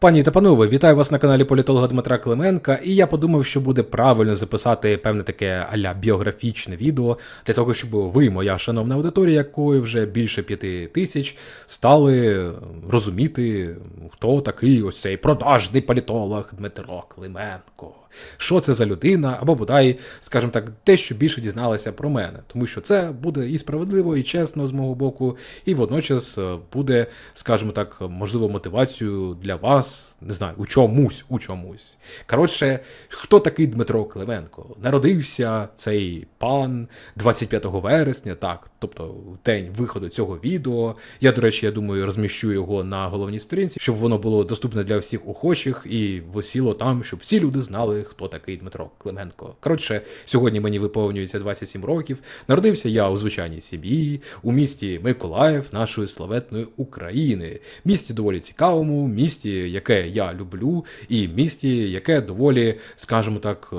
Пані та панове, вітаю вас на каналі політолога Дмитра Клименка, і я подумав, що буде правильно записати певне таке аля біографічне відео для того, щоб ви, моя шановна аудиторія, якої вже більше п'яти тисяч, стали розуміти, хто такий ось цей продажний політолог Дмитро Клименко. Що це за людина, або бодай, скажімо так, те, що більше дізналися про мене, тому що це буде і справедливо, і чесно з мого боку, і водночас е, буде, скажімо так, можливо, мотивацією для вас, не знаю, у чомусь, у чомусь. Коротше, хто такий Дмитро Клименко? Народився цей пан 25 вересня, так, тобто день виходу цього відео. Я, до речі, я думаю, розміщу його на головній сторінці, щоб воно було доступне для всіх охочих і висіло там, щоб всі люди знали, хто такий Дмитро Клименко. Коротше, сьогодні мені виповнюється 27 років. Народився я у звичайній сім'ї, у місті Миколаїв, нашої славетної України. Місті доволі цікавому, місті, яке я люблю, і місті, яке доволі, скажімо так, е,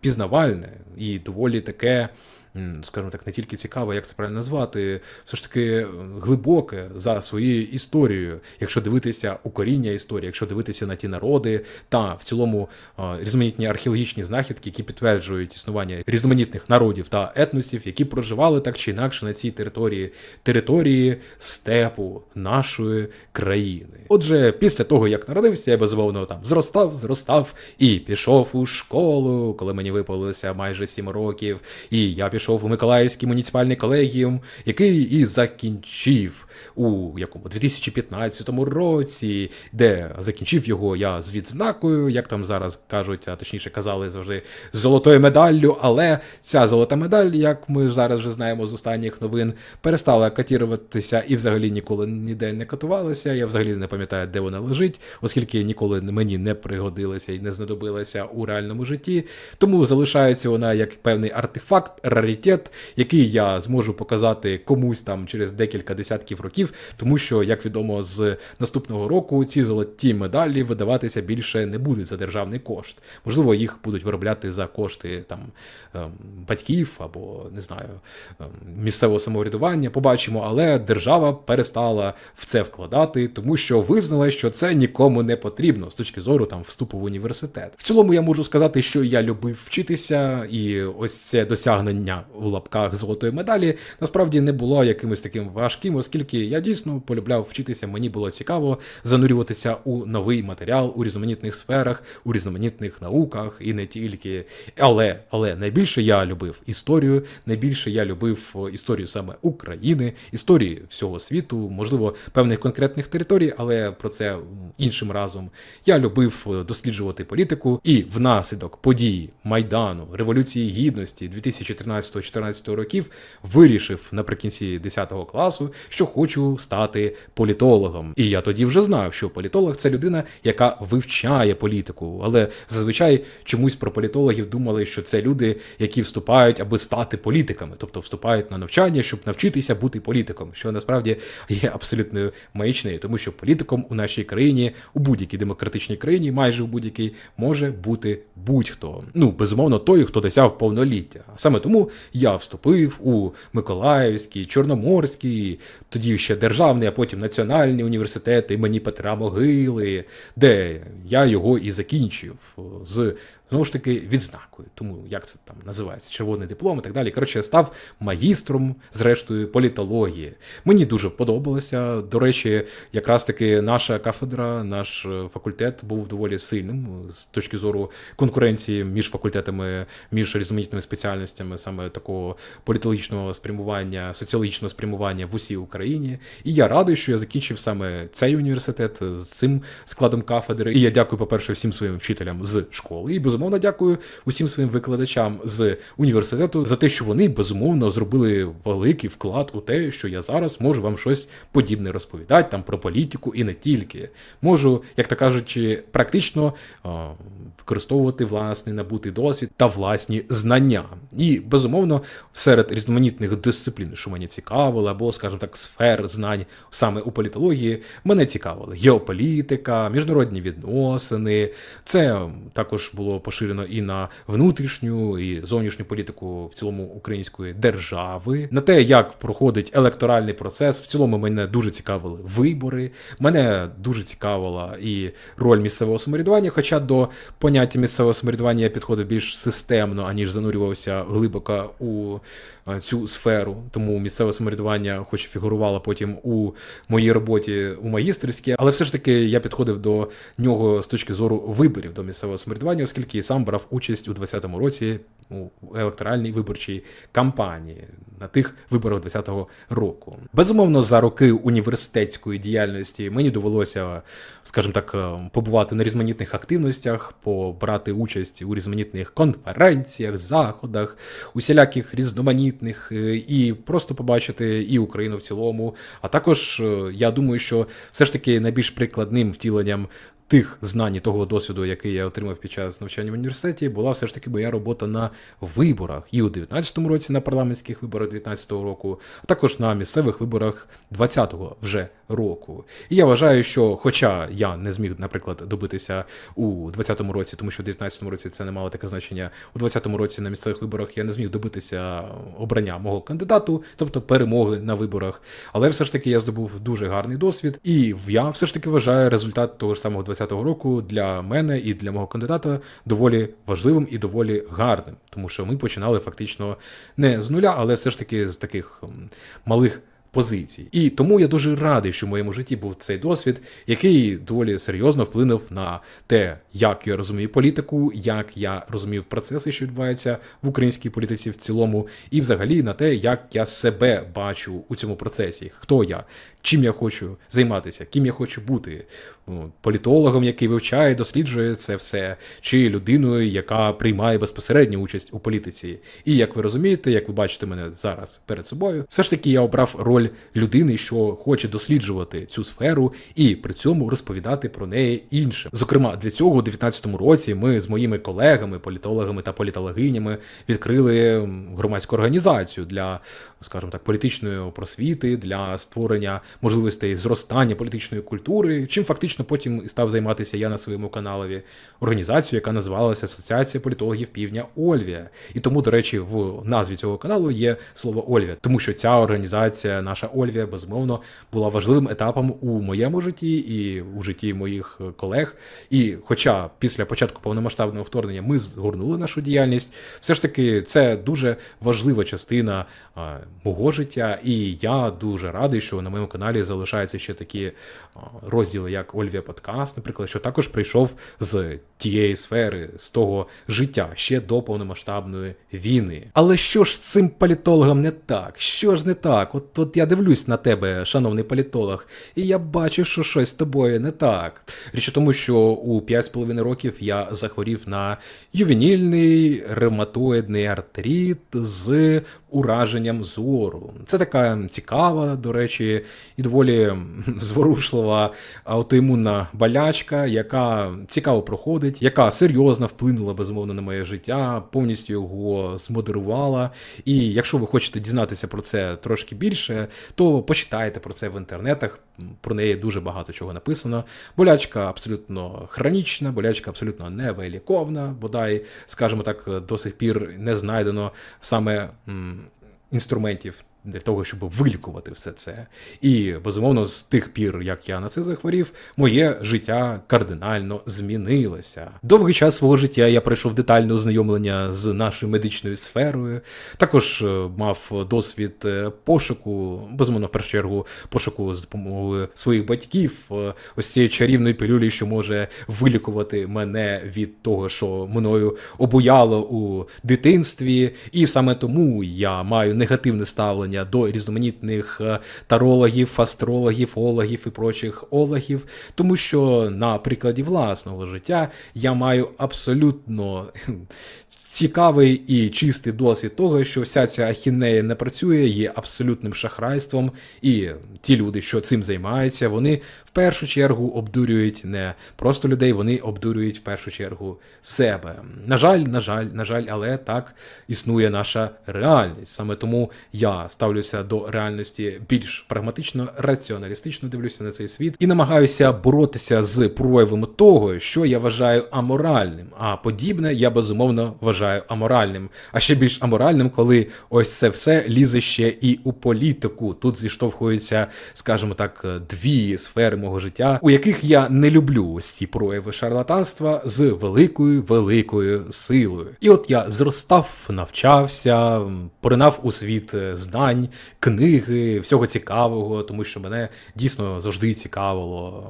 пізнавальне і доволі таке. Скажімо так, не тільки цікаве, як це правильно назвати, все ж таки глибоке за своєю історією, якщо дивитися у коріння історії, якщо дивитися на ті народи та в цілому різноманітні археологічні знахідки, які підтверджують існування різноманітних народів та етносів, які проживали так чи інакше на цій території, території степу нашої країни. Отже, після того як народився, я безумовно там зростав, зростав і пішов у школу, коли мені виповнилося майже 7 років, і я пішов у Миколаївський муніципальний колегіум, який і закінчив у якому 2015 році, де закінчив його я з відзнакою, як там зараз кажуть, а точніше казали завжди з золотою медаллю. Але ця золота медаль, як ми зараз вже знаємо з останніх новин, перестала катіруватися і взагалі ніколи ніде не катувалася. Я взагалі не пам'ятаю, де вона лежить, оскільки ніколи мені не пригодилася і не знадобилася у реальному житті. Тому залишається вона як певний артефакт, раритет, який я зможу показати комусь там через декілька десятків років, тому що, як відомо, з наступного року ці золоті медалі видаватися більше не будуть за державний кошт. Можливо, їх будуть виробляти за кошти там ем, батьків або не знаю ем, місцевого самоврядування. Побачимо, але держава перестала в це вкладати, тому що визнала, що це нікому не потрібно з точки зору там вступу в університет. В цілому я можу сказати, що я любив вчитися, і ось це досягнення у лапках золотої медалі насправді не було якимось таким важким, оскільки я дійсно полюбляв вчитися. Мені було цікаво занурюватися у новий матеріал у різноманітних сферах, у різноманітних науках і не тільки. Але але найбільше я любив історію, найбільше я любив історію саме України, історії всього світу, можливо, певних конкретних територій, але про це іншим разом. Я любив досліджувати політику і внаслідок подій Майдану, Революції Гідності 2013-2014 років вирішив наприкінці 10 класу, що хочу стати політологом. І я тоді вже знав, що політолог це людина, яка вивчає політику. Але зазвичай чомусь про політологів думали, що це люди, які вступають, аби стати політиками, тобто вступають на навчання, щоб навчитися бути політиком, що насправді є абсолютною маячнею, тому що політиком у нашій країні, у будь-якій демократичній країні, майже у будь-якій, може бути будь-хто. Ну, безумовно, той, хто досяг повноліття. Саме тому я вступив у Миколаївський, Чорноморський, тоді ще державний, а потім національний університет імені Петра Могили, де я його і закінчив з знову ж таки відзнакою. Тому як це там називається, червоний диплом і так далі. Коротше, я став магістром, зрештою, політології. Мені дуже подобалося. До речі, якраз таки наша кафедра, наш е, факультет був доволі сильним е, з точки зору конкуренції між факультетами, між різноманітними спеціальностями, саме такого політологічного спрямування, соціологічного спрямування в усій Україні. І я радий, що я закінчив саме цей університет з цим складом кафедри. І я дякую, по-перше, всім своїм вчителям з школи. І безумовно дякую усім своїм викладачам з університету за те, що вони безумовно зробили великий вклад у те, що я зараз можу вам щось подібне розповідати там про політику і не тільки. Можу, як то кажучи, практично а, використовувати власний набутий досвід та власні знання. І безумовно, серед різноманітних дисциплін, що мені цікавило, або, скажімо так, сфер знань саме у політології, мене цікавили геополітика, міжнародні відносини. Це також було поширено і на внутрішню і зовнішню політику в цілому української держави, на те, як проходить електоральний процес. В цілому мене дуже цікавили вибори. Мене дуже цікавила і роль місцевого самоврядування. Хоча до поняття місцевого самоврядування я підходив більш системно, аніж занурювався глибоко у е, цю сферу. Тому місцеве самоврядування, хоч і фігурувало потім у моїй роботі у магістерській, але все ж таки я підходив до нього з точки зору виборів до місцевого самоврядування, оскільки сам брав участь у 2020 році у електоральній виборчій кампанії на тих виборах 2020 року. Безумовно, за роки університетської діяльності мені довелося, скажімо так, е, побувати на різноманітних активностях, побрати участь у різноманітних конференціях, заходах, усіляких різноманітних, е, і просто побачити і Україну в цілому. А також е, я думаю, що все ж таки найбільш прикладним втіленням тих знань і того досвіду, який я отримав під час навчання в університеті, була все ж таки моя робота на виборах і у 19-му році на парламентських виборах 19-го року, а також на місцевих виборах 20-го вже року. І я вважаю, що, хоча я не зміг, наприклад, добитися у 20-му році, тому що у 19-му році це не мало таке значення. У 20-му році на місцевих виборах я не зміг добитися обрання мого кандидату, тобто перемоги на виборах. Але все ж таки я здобув дуже гарний досвід, і я все ж таки вважаю результат того ж самого 2020 року для мене і для мого кандидата доволі важливим і доволі гарним, тому що ми починали фактично не з нуля, але все ж таки з таких малих позицій. І тому я дуже радий, що в моєму житті був цей досвід, який доволі серйозно вплинув на те, як я розумію політику, як я розумів процеси, що відбуваються в українській політиці в цілому, і взагалі на те, як я себе бачу у цьому процесі, хто я, чим я хочу займатися, ким я хочу бути політологом, який вивчає, досліджує це все, чи людиною, яка приймає безпосередню участь у політиці. І як ви розумієте, як ви бачите мене зараз перед собою, все ж таки я обрав роль людини, що хоче досліджувати цю сферу і при цьому розповідати про неї іншим. Зокрема, для цього у 2019 році ми з моїми колегами, політологами та політологинями відкрили громадську організацію для, скажімо так, політичної просвіти, для створення можливостей зростання політичної культури, чим фактично потім став займатися я на своєму каналові організацію, яка називалася Асоціація політологів Півдня Ольвія. І тому, до речі, в назві цього каналу є слово Ольвія, тому що ця організація, наша Ольвія, безумовно, була важливим етапом у моєму житті і у житті моїх колег. І, хоча після початку повномасштабного вторгнення ми згорнули нашу діяльність, все ж таки це дуже важлива частина а, мого життя, і я дуже радий, що на моєму каналі залишаються ще такі розділи, як Ольвія Подкаст, наприклад, що також прийшов з тієї сфери, з того життя ще до повномасштабної війни. Але що ж з цим політологом не так? Що ж не так? От от я дивлюсь на тебе, шановний політолог, і я бачу, що щось з тобою не так. Річ у тому, що у 5,5 років я захворів на ювенільний ревматоїдний артрит з ураженням зору. Це така цікава, до речі, і доволі зворушлива аутоімунна болячка, яка цікаво проходить, яка серйозно вплинула безумовно на моє життя, повністю його змодерувала. І якщо ви хочете дізнатися про це трошки більше, то почитайте про це в інтернетах. Про неї дуже багато чого написано. Болячка абсолютно хронічна, болячка абсолютно невиліковна, бодай, скажімо так, до сих пір не знайдено саме інструментів для того, щоб вилікувати все це. І безумовно, з тих пір, як я на це захворів, моє життя кардинально змінилося. Довгий час свого життя я пройшов детальне ознайомлення з нашою медичною сферою. Також е, мав досвід е, пошуку, безумовно, в першу чергу, пошуку з допомогою своїх батьків, е, ось цієї чарівної пилюлі, що може вилікувати мене від того, що мною обуяло у дитинстві, і саме тому я маю негативне ставлення ставлення до різноманітних е, тарологів, астрологів, ологів і прочих ологів, тому що на прикладі власного життя я маю абсолютно цікавий і чистий досвід того, що вся ця ахінея не працює, є абсолютним шахрайством, і ті люди, що цим займаються, вони першу чергу обдурюють не просто людей, вони обдурюють в першу чергу себе. На жаль, на жаль, на жаль, але так існує наша реальність. Саме тому я ставлюся до реальності більш прагматично, раціоналістично дивлюся на цей світ і намагаюся боротися з проявами того, що я вважаю аморальним. А подібне я безумовно вважаю аморальним. А ще більш аморальним, коли ось це все лізе ще і у політику. Тут зіштовхуються, скажімо так, дві сфери мого життя, у яких я не люблю ось ці прояви шарлатанства з великою великою силою. І от я зростав, навчався, поринав у світ е, знань, книги, всього цікавого, тому що мене дійсно завжди цікавило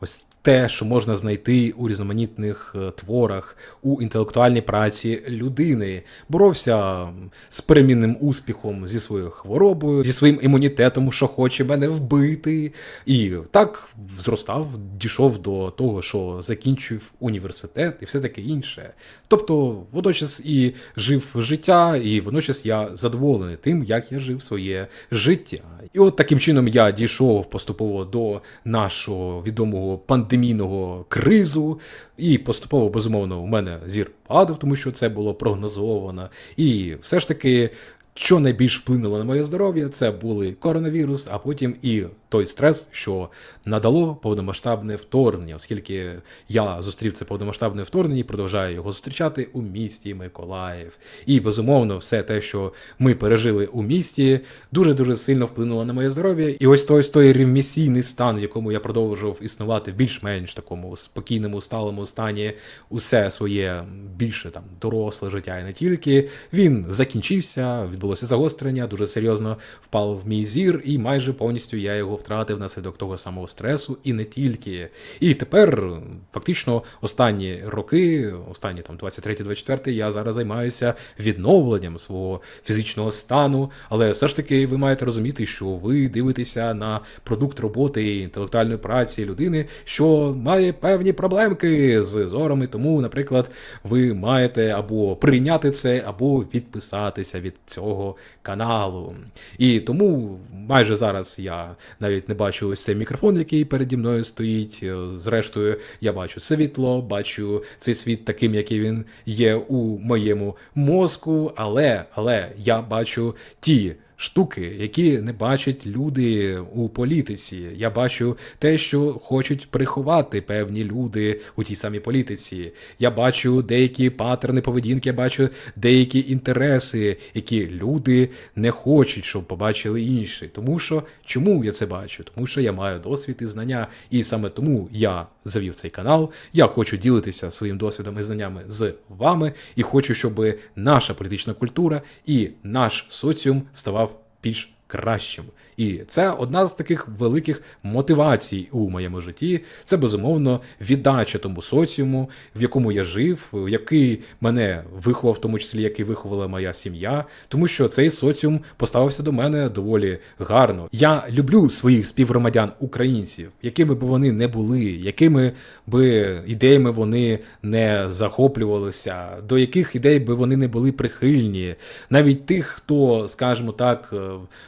ось те, що можна знайти у різноманітних е, творах, у інтелектуальній праці людини. Боровся з перемінним успіхом зі своєю хворобою, зі своїм імунітетом, що хоче мене вбити. І так зростав, дійшов до того, що закінчив університет і все таке інше. Тобто, водночас і жив життя, і водночас я задоволений тим, як я жив своє життя. І от таким чином я дійшов поступово до нашого відомого пандемійного кризу, і поступово, безумовно, у мене зір падав, тому що це було прогнозовано. І все ж таки. Що найбільш вплинуло на моє здоров'я, це були коронавірус, а потім і той стрес, що надало повномасштабне вторгнення, оскільки я зустрів це повномасштабне вторгнення і продовжую його зустрічати у місті Миколаїв. І безумовно, все те, що ми пережили у місті, дуже дуже сильно вплинуло на моє здоров'я. І ось той той ремісійний стан, в якому я продовжував існувати в більш-менш такому спокійному, сталому стані, усе своє більше там доросле життя і не тільки. Він закінчився, відбулося загострення, дуже серйозно впав в мій зір, і майже повністю я його втратив внаслідок того самого стресу, і не тільки. І тепер, фактично, останні роки, останні там 23-24, я зараз займаюся відновленням свого фізичного стану. Але все ж таки ви маєте розуміти, що ви дивитеся на продукт роботи інтелектуальної праці людини, що має певні проблемки з зором, і тому, наприклад, ви маєте або прийняти це, або відписатися від цього каналу. І тому майже зараз я навіть не бачу ось цей мікрофон, який переді мною стоїть. Зрештою, я бачу світло, бачу цей світ таким, який він є у моєму мозку, але, але я бачу ті. Штуки, які не бачать люди у політиці. Я бачу те, що хочуть приховати певні люди у тій самій політиці. Я бачу деякі паттерни поведінки, я бачу деякі інтереси, які люди не хочуть, щоб побачили інші. Тому що чому я це бачу? Тому що я маю досвід і знання, і саме тому я завів цей канал. Я хочу ділитися своїм досвідом і знаннями з вами, і хочу, щоб наша політична культура і наш соціум ставав більш кращим. І це одна з таких великих мотивацій у моєму житті. Це безумовно віддача тому соціуму, в якому я жив, який мене виховав, в тому числі який виховала моя сім'я, тому що цей соціум поставився до мене доволі гарно. Я люблю своїх співгромадян українців, якими б вони не були, якими би ідеями вони не захоплювалися, до яких ідей би вони не були прихильні, навіть тих, хто, скажімо так,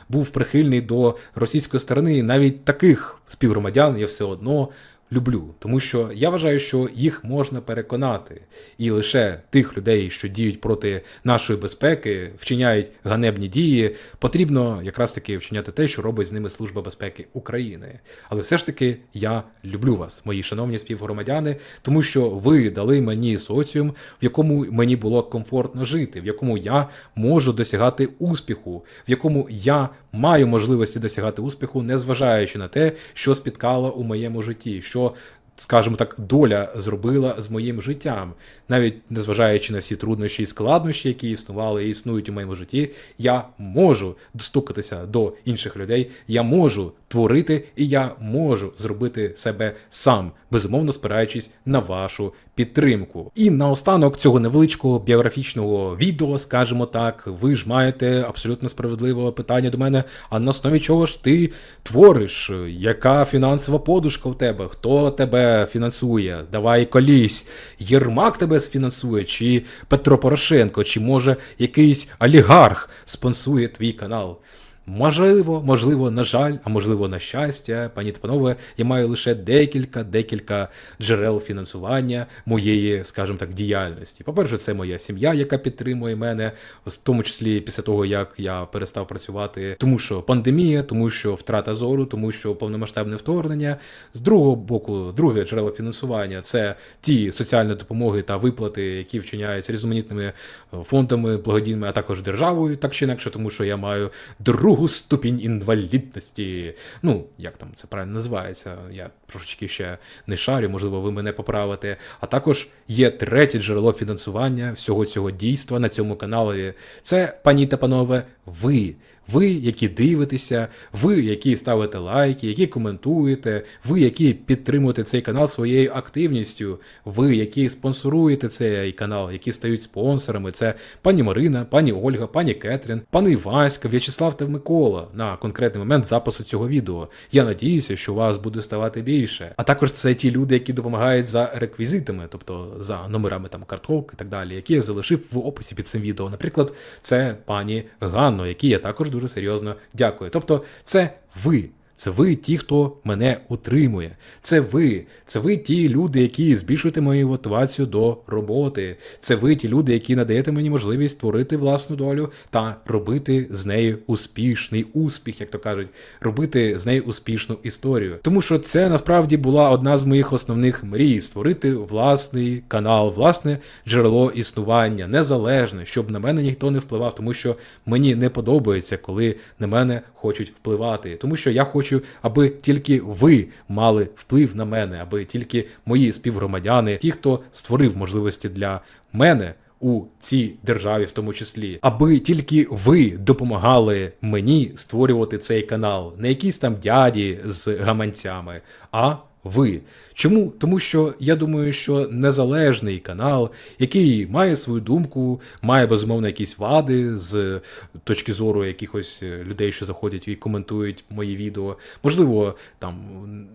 був прихильний до російської сторони, навіть таких співгромадян є все одно люблю, тому що я вважаю, що їх можна переконати, і лише тих людей, що діють проти нашої безпеки, вчиняють ганебні дії, потрібно якраз таки вчиняти те, що робить з ними Служба безпеки України. Але все ж таки я люблю вас, мої шановні співгромадяни, тому що ви дали мені соціум, в якому мені було комфортно жити, в якому я можу досягати успіху, в якому я маю можливості досягати успіху, незважаючи на те, що спіткало у моєму житті. Що Скажімо так, доля зробила з моїм життям, навіть незважаючи на всі труднощі і складнощі, які існували і існують у моєму житті, я можу достукатися до інших людей, я можу творити, і я можу зробити себе сам, безумовно спираючись на вашу підтримку. І наостанок цього невеличкого біографічного відео, скажімо так, ви ж маєте абсолютно справедливе питання до мене. А на основі чого ж ти твориш? Яка фінансова подушка у тебе? Хто тебе фінансує? Давай колись. Єрмак тебе сфінансує, чи Петро Порошенко, чи може якийсь олігарх спонсує твій канал? Можливо, можливо, на жаль, а можливо, на щастя, пані та панове, я маю лише декілька, декілька джерел фінансування моєї, скажімо так, діяльності. По-перше, це моя сім'я, яка підтримує мене, в тому числі після того, як я перестав працювати, тому що пандемія, тому що втрата зору, тому що повномасштабне вторгнення. З другого боку, друге джерело фінансування це ті соціальні допомоги та виплати, які вчиняються різноманітними фондами, благодійними, а також державою, так чи інакше, тому що я маю другу ступінь інвалідності. Ну, як там це правильно називається? Я трошечки ще не шарю, можливо, ви мене поправите. А також є третє джерело фінансування всього цього дійства на цьому каналі. Це, пані та панове, ви. Ви, які дивитеся, ви, які ставите лайки, які коментуєте, ви, які підтримуєте цей канал своєю активністю, ви, які спонсоруєте цей канал, які стають спонсорами, це пані Марина, пані Ольга, пані Кетрін, пани Васька, В'ячеслав та Микола на конкретний момент запису цього відео. Я надіюся, що вас буде ставати більше. А також це ті люди, які допомагають за реквізитами, тобто за номерами там карток і так далі, які я залишив в описі під цим відео. Наприклад, це пані Ганно, якій я також дуже серйозно дякую. Тобто, це ви. Це ви ті, хто мене утримує. Це ви. Це ви ті люди, які збільшуєте мою мотивацію до роботи. Це ви ті люди, які надаєте мені можливість створити власну долю та робити з нею успішний успіх, як то кажуть, робити з нею успішну історію. Тому що це насправді була одна з моїх основних мрій створити власний канал, власне джерело існування, незалежне, щоб на мене ніхто не впливав, тому що мені не подобається, коли на мене хочуть впливати. Тому що я хочу, аби тільки ви мали вплив на мене, аби тільки мої співгромадяни, ті, хто створив можливості для мене. У цій державі, в тому числі, аби тільки ви допомагали мені створювати цей канал, не якісь там дяді з гаманцями, а ви. Чому? Тому що я думаю, що незалежний канал, який має свою думку, має безумовно якісь вади з точки зору якихось людей, що заходять і коментують мої відео. Можливо, там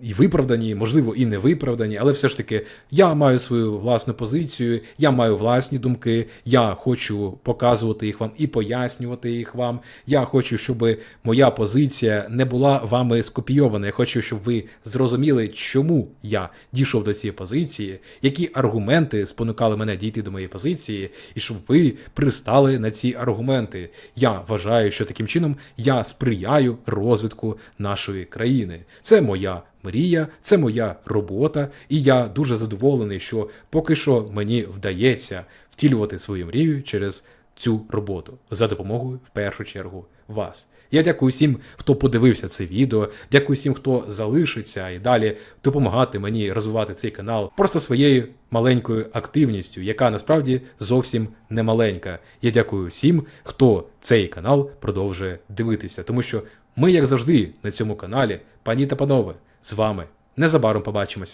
і виправдані, можливо, і не виправдані, але все ж таки я маю свою власну позицію, я маю власні думки, я хочу показувати їх вам і пояснювати їх вам. Я хочу, щоб моя позиція не була вами скопійована. Я хочу, щоб ви зрозуміли, чому я дійшов до цієї позиції, які аргументи спонукали мене дійти до моєї позиції, і щоб ви пристали на ці аргументи. Я вважаю, що таким чином я сприяю розвитку нашої країни. Це моя. Мрія, це моя робота, і я дуже задоволений, що поки що мені вдається втілювати свою мрію через цю роботу за допомогою в першу чергу вас. Я дякую всім, хто подивився це відео. Дякую всім, хто залишиться і далі допомагати мені розвивати цей канал просто своєю маленькою активністю, яка насправді зовсім не маленька. Я дякую всім, хто цей канал продовжує дивитися, тому що ми, як завжди, на цьому каналі, пані та панове, з вами незабаром побачимося.